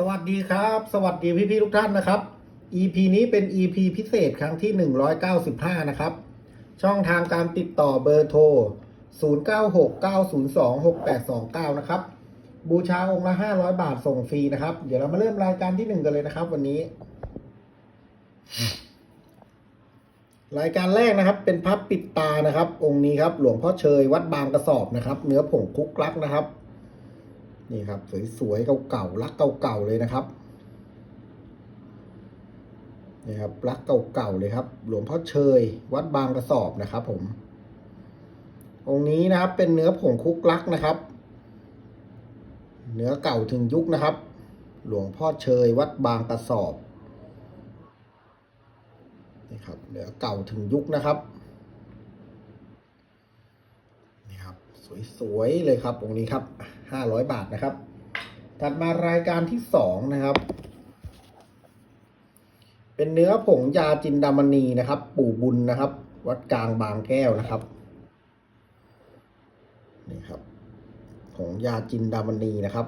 สวัสดีครับ สวัสดีพี่พี่ๆทุกท่านนะครับ EP นี้เป็น EP พิเศษครั้งที่ 195 นะครับ ช่องทางการติดต่อเบอร์โทร 0969026829 นะครับ บูชาองค์ละ 500 บาทส่งฟรีนะครับ เดี๋ยวเรามาเริ่มรายการที่ 1 กันเลยนะครับ วันนี้ รายการแรกนะครับ เป็นพับปิดตานะครับ องค์นี้ครับ หลวงพ่อเชยวัดบางกระสอบนะครับ เนื้อผงคุกลักนะครับ นี่ครับ สวยๆเก่าๆรักเก่าๆเลยนะครับนี่ครับรักเก่าๆเลยครับ หลวงพ่อเชย วัดบางกระสอบนะครับ ผม องค์นี้นะครับ เป็นเนื้อผงคุกลักนะครับ เนื้อเก่าถึงยุคนะครับ หลวงพ่อเชย วัดบางกระสอบนี่ครับเนื้อเก่าถึงยุคนะครับ นี่ครับ สวยๆเลยครับองค์นี้ครับห้าร้อยบาทนะครับ ถัดมารายการที่สองนะครับ เป็นเนื้อผงยาจินดามณีนะครับ ปู่บุญนะครับ วัดกลางบางแก้วนะครับนี่ครับผงยาจินดามณีนะครับ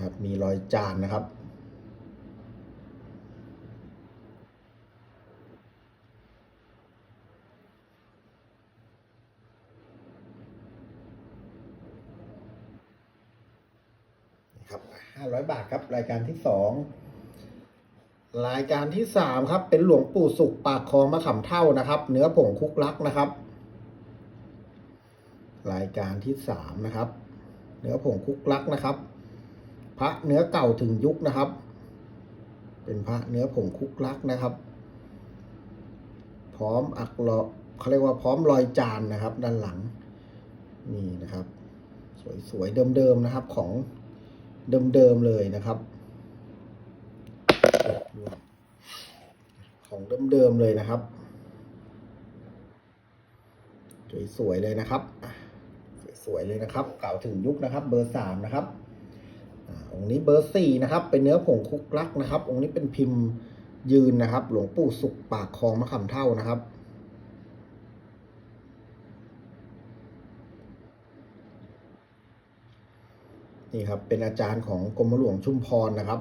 ครับมีรอยจานนะครับ ครับห้าร้อยบาทครับ รายการที่สองรายการที่สามครับ เป็นหลวงปู่สุขปากคลองมะขำเท่านะครับ เนื้อผงคุกลักนะครับ รายการที่สามนะครับ เนื้อผงคุกลักนะครับ พระเนื้อเก่าถึงยุคนะครับ เป็นพระเนื้อผงคุกลักนะครับ พร้อมอักลอเขาเรียกว่าพร้อมรอยจานนะครับ ด้านหลังนี่นะครับ สวยๆเดิมๆนะครับของเดิมๆเลยนะครับ ของเดิมๆเลยนะครับสวยๆเลยนะครับ สวยๆเลยนะครับ เก่าถึงยุคนะครับ เบอร์สามนะครับ องค์นี้เบอร์สี่นะครับ เป็นเนื้อผงคุกลักนะครับ องค์นี้เป็นพิมพ์ยืนนะครับ หลวงปู่สุขปากคลองมะขำเท่านะครับนี่ครับ เป็นอาจารย์ของกรมหลวงชุมพรนะครับ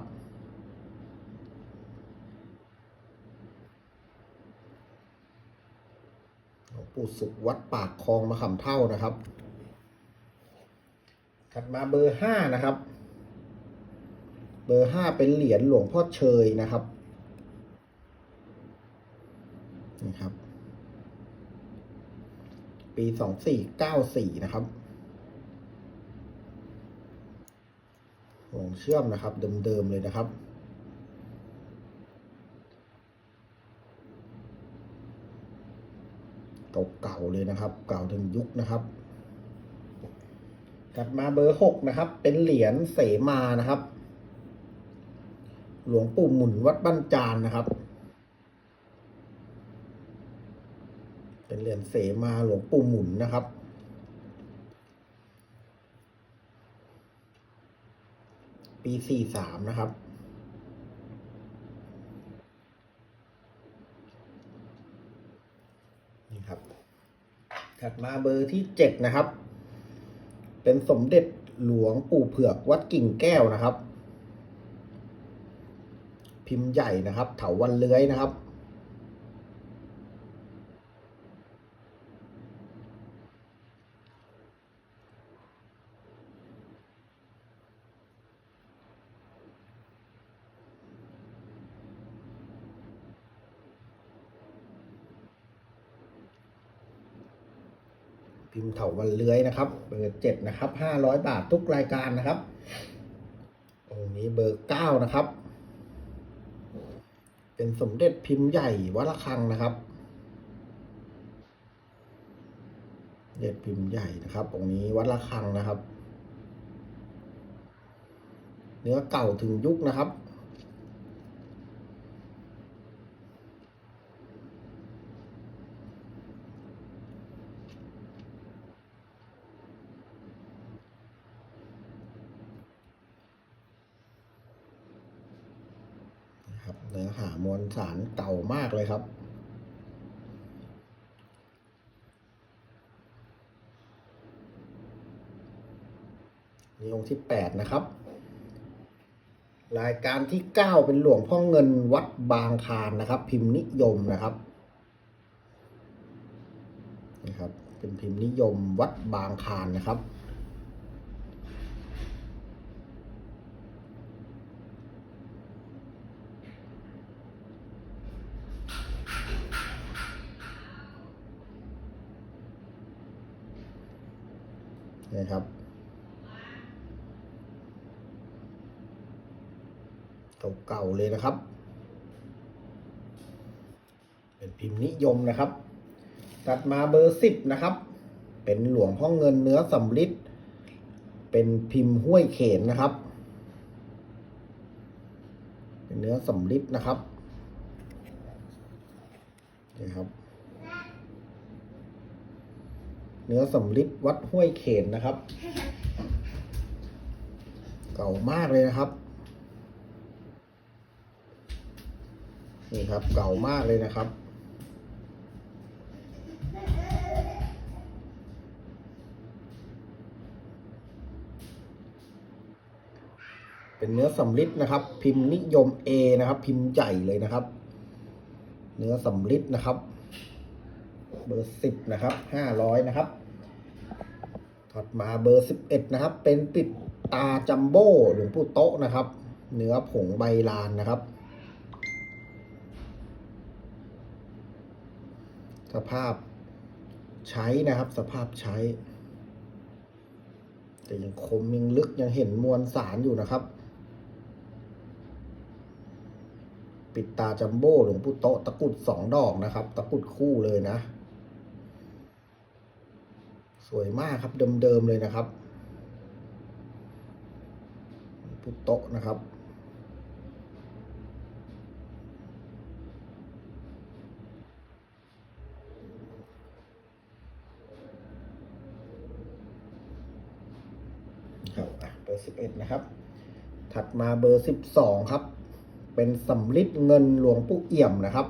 หลวงปู่สุขวัดปากคลองมะขำเท่านะครับ ถัดมาเบอร์ห้านะครับ เบอร์ห้าเป็นเหรียญหลวงพ่อเชยนะครับนี่ครับ ปีสองสี่เก้าสี่นะครับวงเชื่อมนะครับ เดิมๆเลยนะครับเก่าๆเลยนะครับ เก่าถึงยุคนะครับถัดมาเบอร์หกนะครับ เป็นเหรียญเสมานะครับ หลวงปู่หมุนวัดบ้านจานนะครับ เป็นเหรียญเสมาหลวงปู่หมุนนะครับ ปีสี่สามนะครับนี่ครับ ถัดมาเบอร์ที่เจ็ดนะครับ เป็นสมเด็จหลวงปู่เผือกวัดกิ่งแก้วนะครับ พิมพ์ใหญ่นะครับ เถาวันเลื้อยนะครับ พิมพ์เถาวันเลื้อยนะครับเบอร์เจ็ดนะครับห้าร้อยบาททุกรายการนะครับองนี้เบอร์เก้านะครับ เป็นสมเด็จพิมพ์ใหญ่วัดระฆังนะครับเด็ดพิมพ์ใหญ่นะครับองค์นี้วัดระฆังนะครับ เนื้อเก่าถึงยุคนะครับ เนื้อหามวลสารเก่ามากเลยครับ นี่องค์ที่แปดนะครับ รายการที่เก้าเป็นหลวงพ่อเงินวัดบางคานนะครับ พิมพ์นิยมนะครับนะครับ เป็นพิมพ์นิยมวัดบางคานนะครับ นี่ครับ เก่าๆเลยนะครับ เป็นพิมพ์นิยมนะครับ ตัดมาเบอร์สิบนะครับ เป็นหลวงพ่อเงินเนื้อสำริดเป็นพิมพ์ห้วยเขนนะครับ เป็นเนื้อสำริดนะครับนี่ครับ เนื้อสำริดวัดห้วยเขนนะครับ เก่ามากเลยนะครับ นี่ครับเก่ามากเลยนะครับเป็นเนื้อสำริดนะครับ พิมพ์นิยม A นะครับ พิมพ์ใหญ่เลยนะครับ เนื้อสำริดนะครับ เบอร์สิบนะครับห้าร้อยนะครับ ถัดมาเบอร์สิบเอ็ดนะครับ เป็นปิดตาจัมโบ้หลวงปู่โต๊ะนะครับ เนื้อผงใบลานนะครับ สภาพใช้นะครับ สภาพใช้ แต่ยังคมยังลึกยังเห็นมวลสารอยู่นะครับ ปิดตาจัมโบ้หลวงปู่โต๊ะตะกุดสองดอกนะครับ ตะกุดคู่เลยนะ สวยมากครับเดิมๆเลยนะครับพุโตะนะครับครับ เบอร์สิบเอ็ดนะครับ ถัดมาเบอร์สิบสองครับ เป็นสำลิดเงินหลวงปู่เอี่ยมนะครับ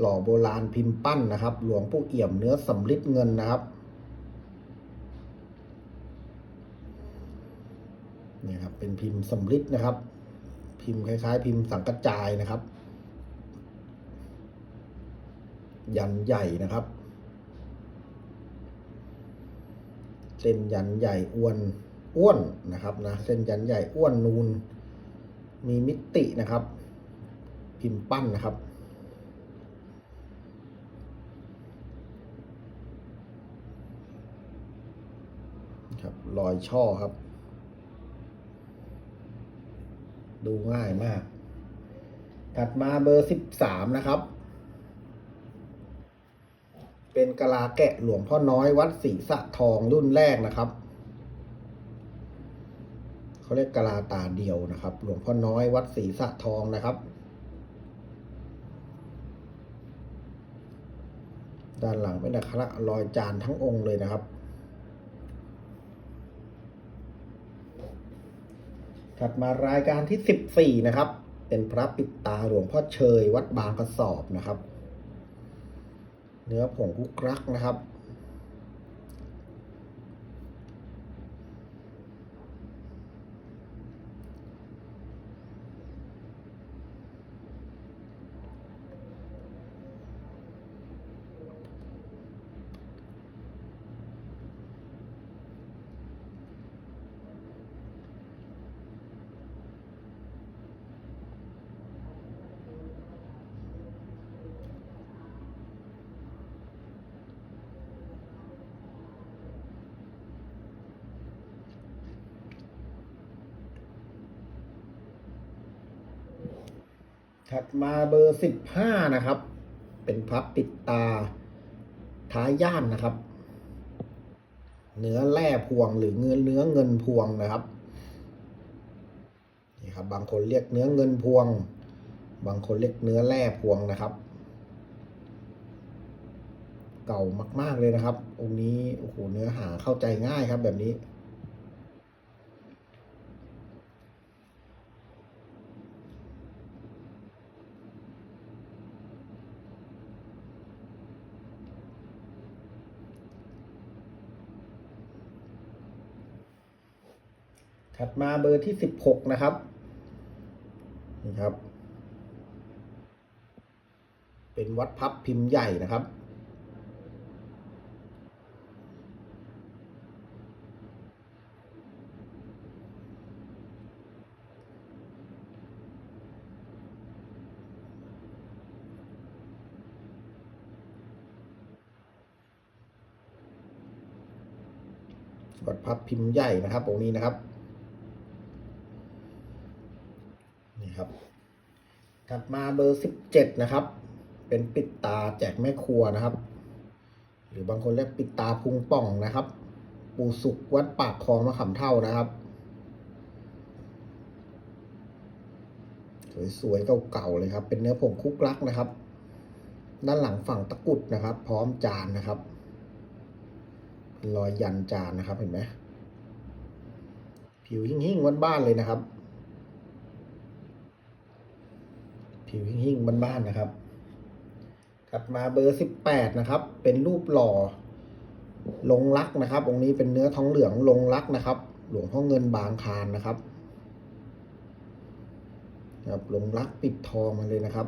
หล่อโบราณพิมพ์ปั้นนะครับ หลวงปู่เอี่ยมเนื้อสำลิดเงินนะครับนี่ครับ เป็นพิมพ์สำลิดนะครับ พิมพ์คล้าย ๆ พิมพ์สังกระจายนะครับ ยันใหญ่นะครับ เส้นยันใหญ่อ้วนอ้วนนะครับนะเส้นยันใหญ่อ้วนนูน มีมิตินะครับ พิมพ์ปั้นนะครับ ค รอยช่อครับ ดูง่ายมาก ถัดมาเบอร์สิบสามนะครับ เป็นกะลาแกะหลวงพ่อน้อยวัดศรีสะทองรุ่นแรกนะครับเขาเรียกกะลาตาเดียวนะครับ หลวงพ่อน้อยวัดศรีสะทองนะครับ ด้านหลังเป็นอักขระรอยจานทั้งองค์เลยนะครับ ถัดมารายการที่สิบสี่นะครับ เป็นพระปิดตาหลวงพ่อเชย วัดบางกระสอบนะครับ เนื้อผงกุกรักนะครับ ถัด มาเบอร์สิบห้านะครับ เป็นพับปิดตาท้ายย่านนะครับ เนื้อแร่พวงหรือเนื้อเนื้อเงินพวงนะครับนี่ครับ บางคนเรียกเนื้อเงินพวง บางคนเรียกเนื้อแร่พวงนะครับ เก่ามาก ๆเลยนะครับ องค์นี้โอ้โหเนื้อหาเข้าใจง่ายครับแบบนี้ ถัดมาเบอร์ที่สิบหกนะครับ นี่ครับ เป็นวัดพับพิมพ์ใหญ่นะครับ วัดพับพิมพ์ใหญ่นะครับองค์นี้นะครับ นี่ครับ ถัดมาเบอร์สิบเจ็ดนะครับ เป็นปิดตาแจกแม่ครัวนะครับ หรือบางคนเรียกปิดตาพุงป่องนะครับ ปูสุกวัดปากคลองมะขามเท่านะครับ สวยๆเก่าๆเลยครับ เป็นเนื้อผงคุกลักนะครับ ด้านหลังฝั่งตะกุดนะครับ พร้อมจานนะครับรอยยันจานนะครับเห็นไหมผิวหิ่งๆบ้านๆเลยนะครับ ผิวหิ้งๆบ้านๆนะครับ ถัดมาเบอร์สิบแปดนะครับ เป็นรูปหล่อลงรักนะครับ องค์นี้เป็นเนื้อทองเหลืองลงรักนะครับ หลวงพ่อเงินบางคานนะครับครับลงรักปิดทองมาเลยนะครับ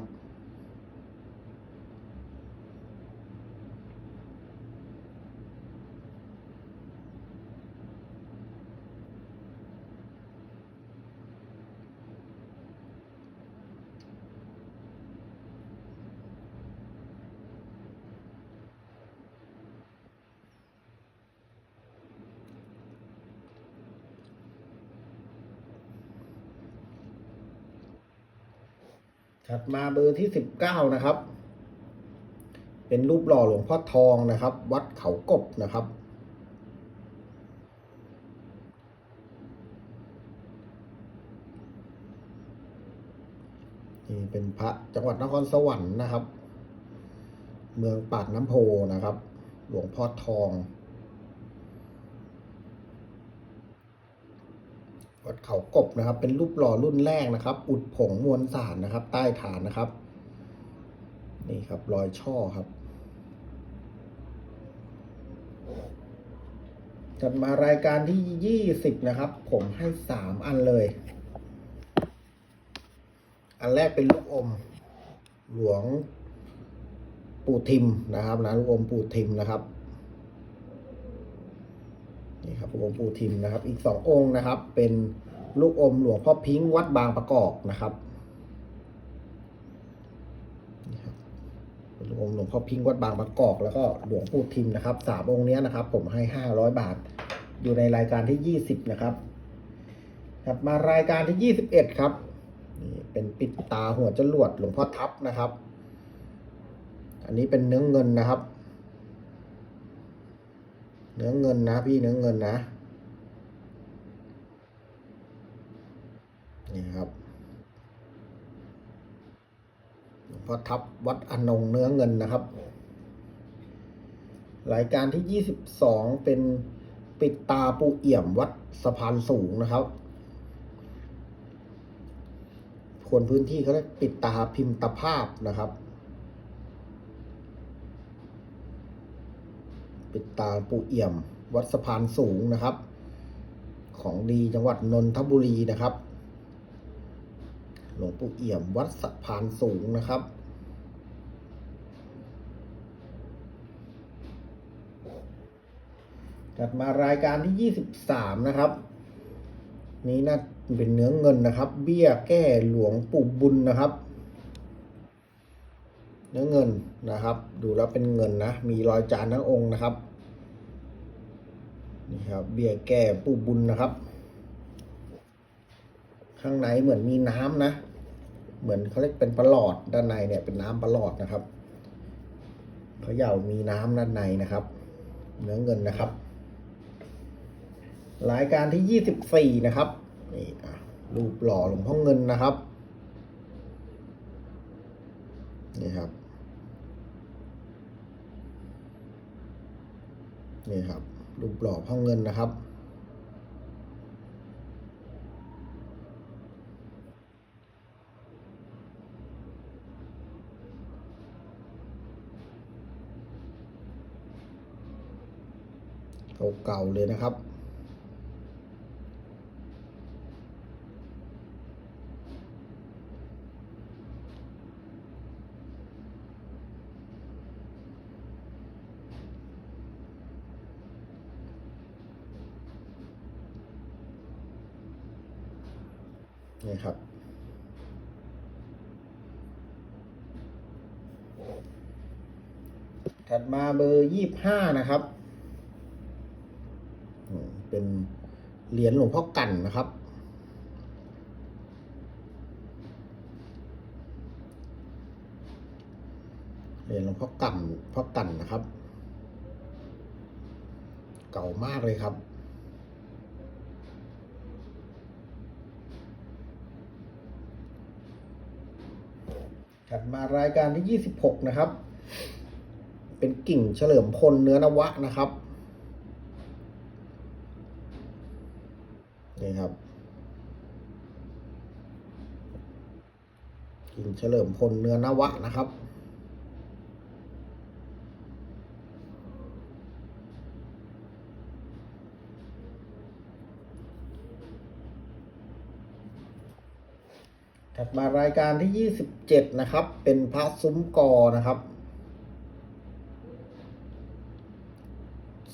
ถัดมาเบอร์ที่สิบเก้านะครับ เป็นรูปหล่อหลวงพ่อทองนะครับ วัดเขากบนะครับ นี่เป็นพระจังหวัดนครสวรรค์นะครับ เมืองปากน้ำโพนะครับ หลวงพ่อทอง วัดเขากบนะครับ เป็นรูปหล่อรุ่นแรกนะครับ อุดผงมวลสารนะครับ ใต้ฐานนะครับ นี่ครับรอยช่อครับจัดมารายการที่ยี่สิบนะครับ ผมให้สามอันเลย อันแรกเป็นลูกอม หลวงปู่ทิมนะครับนะลูกอมปู่ทิมนะครับ นี่ครับหลวงปู่ทิมนะครับ อีกสององค์นะครับ เป็นลูกอมหลวงพ่อพิงค์วัดบางประกอบนะครับนี่ครับเป็นลูกอมหลวงพ่อพิงค์วัดบางประกอบแล้วก็หลวงปู่ทิมนะครับสามองค์นี้นะครับ ผมให้ห้าร้อยบาท อยู่ในรายการที่ยี่สิบนะครับถัดมารายการที่ยี่สิบเอ็ดครับนี่เป็นปิดตาหัวจรวดหลวงพ่อทับนะครับ อันนี้เป็นเนื้อเงินนะครับ เนื้อเงินนะพี่เนื้อเงินนะ นี่ครับหลวงพ่อทับวัดอนงเนื้อเงินนะครับ รายการที่ยี่สิบสองเป็นปิดตาปูเอี่ยมวัดสะพานสูงนะครับ คนพื้นที่เขาเรียกปิดตาพิมพ์ตภาพนะครับ ปิดตาปูเอี่ยม วัดสะพานสูงนะครับ ของดีจังหวัดนนทบุรีนะครับ หลวงปู่เอี่ยม วัดสะพานสูงนะครับจัดมารายการที่ยี่สิบสามนะครับ นี้น่าเป็นเนื้อเงินนะครับ เบี้ยแก้หลวงปู่บุญนะครับ เนื้อเงิน นะครับ ดูแล้วเป็นเงินนะ มีรอยจานทั้งองค์นะครับ นี่ครับ เบี้ยแก้ปูบุญนะครับ ข้างในเหมือนมีน้ำนะ เหมือนเขาเรียกเป็นประหลอดด้านในเนี่ยเป็นน้ำประหลอดนะครับเขาเหย่ามีน้ำด้านในนะครับ เนื้อเงินนะครับรายการที่ยี่สิบสี่นะครับ นี่อะรูปหล่อหลวงพ่อเงินนะครับ นี่ครับ นี่ครับรูปหล่อพ่อเงินนะครับ เก่าๆเลยนะครับ นี่ครับ ถัดมาเบอร์ยี่ห้านะครับ เป็นเหรียญหลวงพ่อกันนะครับ เหรียญหลวงพ่อกันพ่อกันนะครับ เก่ามากเลยครับ ถัด มารายการที่ 26 นะครับ เป็นกิ่งเฉลิมพลเนื้อนวะนะครับนี่ครับ กิ่งเฉลิมพลเนื้อนวะนะครับ ถัดมารายการที่ 27 นะครับ เป็นพระซุ้มกอนะครับ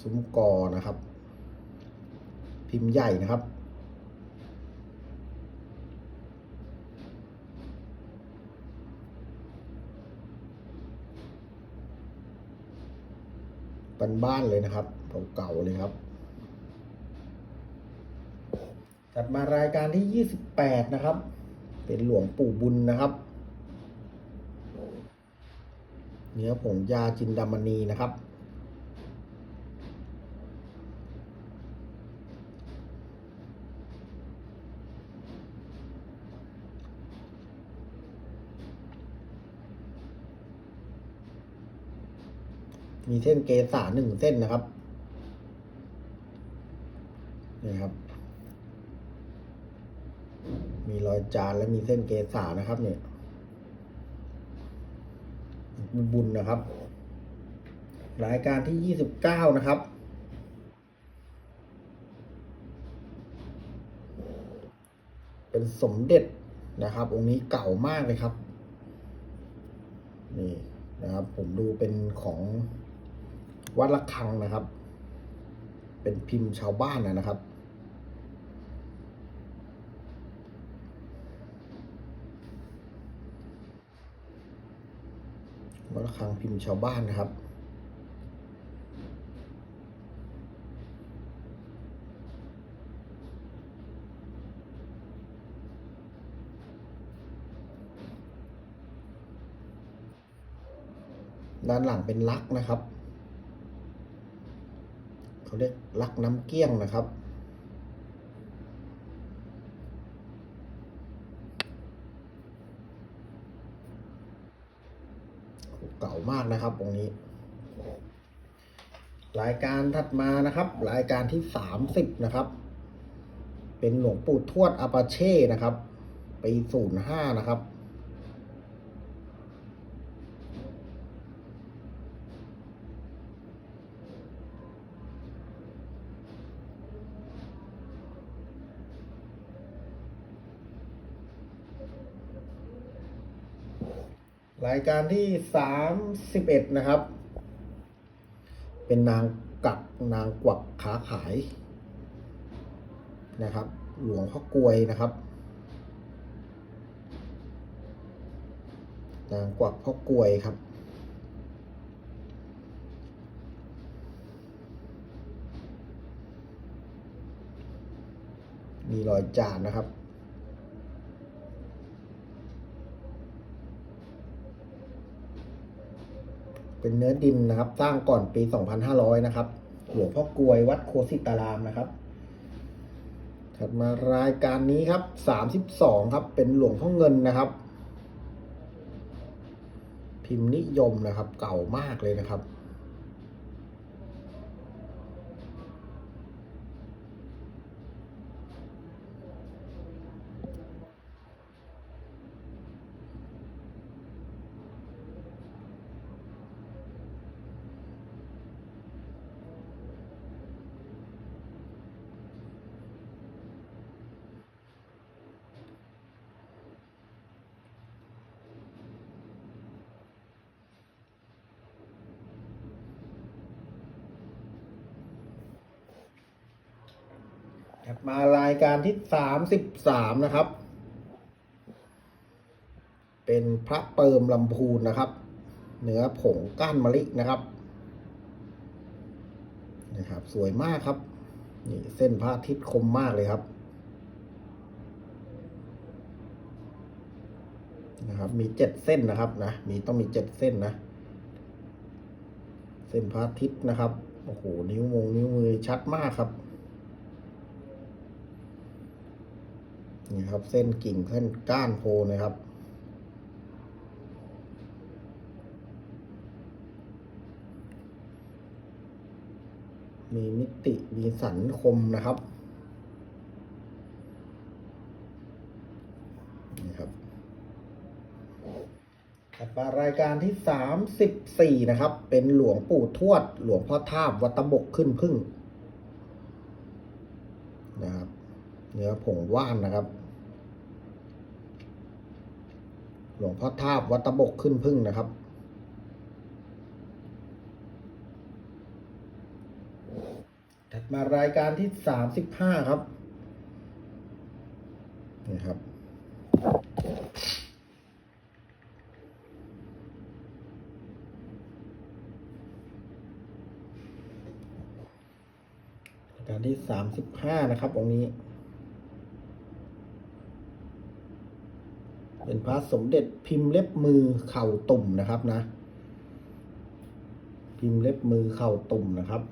ซุ้มกอนะครับ พิมพ์ใหญ่นะครับ เป็นบ้านเลยนะครับเก่าๆเลยครับถัดมารายการที่ 28 นะครับ เป็นหลวงปู่บุญนะครับ เนื้อผงยาจินดามณีนะครับ มีเส้นเกษาหนึ่งเส้นนะครับนี่ครับ มีรอย จานและมีเส้นเกษานะครับเนี่ยบุญนะครับ รายการที่ยี่สิบเก้านะครับเป็นสมเด็จนะครับ องค์นี้เก่ามากเลยครับ นี่นะครับ ผมดูเป็นของวัดละคังนะครับ เป็นพิมพ์ชาวบ้านนะครับ วัด ระฆังพิมพ์ชาวบ้านนะครับ ด้านหลังเป็นลักนะครับ เขาเรียกลักน้ำเกี้ยงนะครับ เก่ามากนะครับตรงนี้ รายการถัดมานะครับ รายการที่สามสิบนะครับ เป็นหลวงปู่ทวดอาปาเช่นะครับปีศูนย์ห้านะครับ รายการที่สามสิบเอ็ดนะครับ เป็นนางกักนางกวักขาขายนะครับ หลวงพ่อกลวยนะครับ นางกวักพ่อกลวยครับมีรอยจานนะครับ เป็นเนื้อดินนะครับ สร้างก่อนปี 2500 นะครับ หลวงพ่อกลวยวัดโคสิตารามนะครับ ถัดมารายการนี้ครับ 32 ครับ เป็นหลวงพ่อเงินนะครับ พิมพ์นิยมนะครับ เก่ามากเลยนะครับ ถัดมารายการที่33นะครับ เป็นพระเปิมลำพูนนะครับ เนื้อผงก้านมะลินะครับนะครับ สวยมากครับ นี่เส้นพระอาทิตย์คมมากเลยครับนะครับ มีเจ็ดเส้นนะครับนะ มีต้องมีเจ็ดเส้นนะ เส้นพระอาทิตย์นะครับ โอ้โห นิ้วมงนิ้วมือชัดมากครับ นี่ครับ เส้นกิ่งเส้นก้านโพนะครับมีมิติมีสันคมนะครับนี่ครับถัดมารายการที่สามสิบสี่นะครับ เป็นหลวงปู่ทวด หลวงพ่อทาบวัตบกขึ้นพึ่ง นะครับ เนื้อผงว่านนะครับ หลวงพ่อทาบวัตบกขึ้นพึ่งนะครับถัดมารายการที่สามสิบห้าครับนี่ครับรายการที่สามสิบห้านะครับองค์นี้ เป็น พระสมเด็จพิมพ์เล็บมือเข่าตุ่มนะครับนะ พิมพ์เล็บมือเข่าตุ่มนะครับ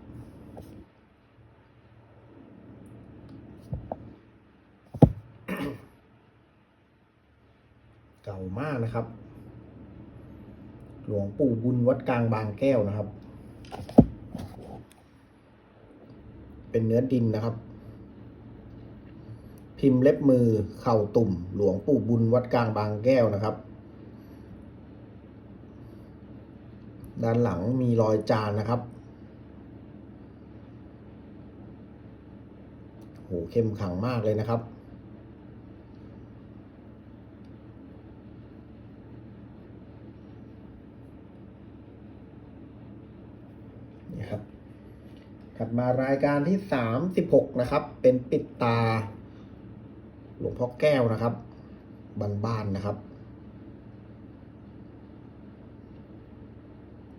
เก่ามากนะครับ หลวงปู่บุญวัดกลางบางแก้วนะครับ เป็นเนื้อดินนะครับ พิมพ์เล็บมือเข่าตุ่ม หลวงปู่บุญวัดกลางบางแก้วนะครับ ด้านหลังมีรอยจานนะครับโหเข้มขังมากเลยนะครับนี่ครับถัดมารายการที่สามสิบหกนะครับ เป็นปิดตา ลวงพ่อแก้วนะครับบ้านๆนะครับ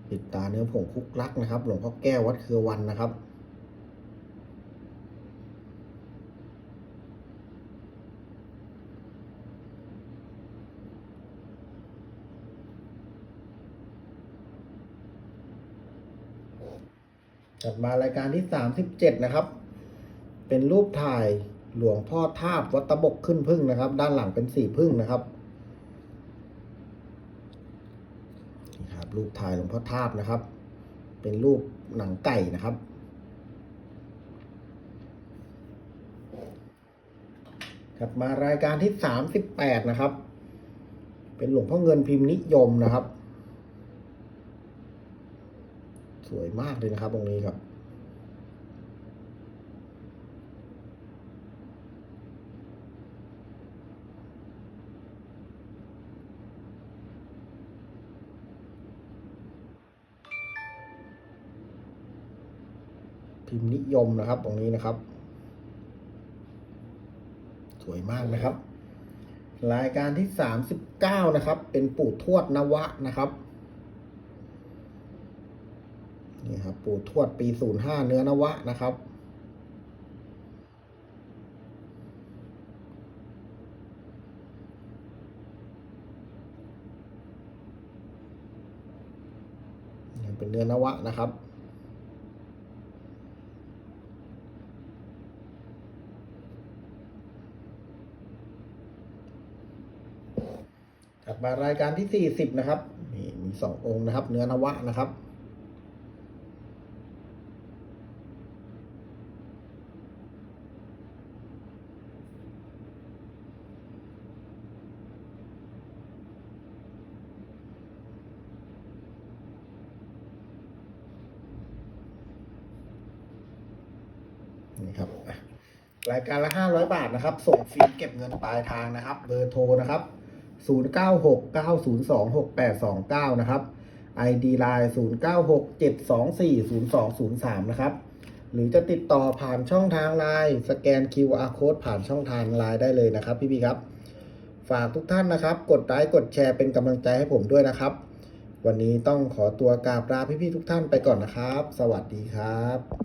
ปิดตาเนื้อผงคุกลักนะครับ หลวงพ่อแก้ววัดเครือวันนะครับถัดมารายการที่สามสิบเจ็ดนะครับ เป็นรูปถ่าย หลวงพ่อทาบวัตบกขึ้นพึ่งนะครับ ด้านหลังเป็นสีพึ่งนะครับนี่ครับรูปถ่ายหลวงพ่อทาบนะครับ เป็นรูปหนังไก่นะครับถัดมารายการที่สามสิบแปดนะครับ เป็นหลวงพ่อเงินพิมพ์นิยมนะครับ สวยมากเลยนะครับตรงนี้ครับ พิมพ์นิยมนะครับ ตรงนี้นะครับ สวยมากนะครับ รายการที่สามสิบเก้านะครับ เป็นปู่ทวดนวะนะครับนี่ครับปู่ทวดปีศูนย์ห้าเนื้อนวะนะครับนี่เป็นเนื้อนวะนะครับ ถัด มารายการที่สี่สิบนะครับนี่มีสององค์นะครับ เนื้อนวะนะครับ นี่ครับ รายการละห้าร้อยบาทนะครับ ส่งฟรีเก็บเงินปลายทางนะครับ เบอร์โทรนะครับ ศูนย์เก้าหกเก้าศูนย์สองหกแปดสองเก้านะครับ ID Line ศูนย์เก้าหกเจ็ดสองสี่ศูนย์สองศูนย์สามนะครับ หรือจะติดต่อผ่านช่องทางไลน์สแกน QR Code ผ่านช่องทางไลน์ได้เลยนะครับพี่พี่ครับ ฝากทุกท่านนะครับ กดไลค์กดแชร์เป็นกำลังใจให้ผมด้วยนะครับ วันนี้ต้องขอตัวกราบลาพี่ๆทุกท่านไปก่อนนะครับ สวัสดีครับ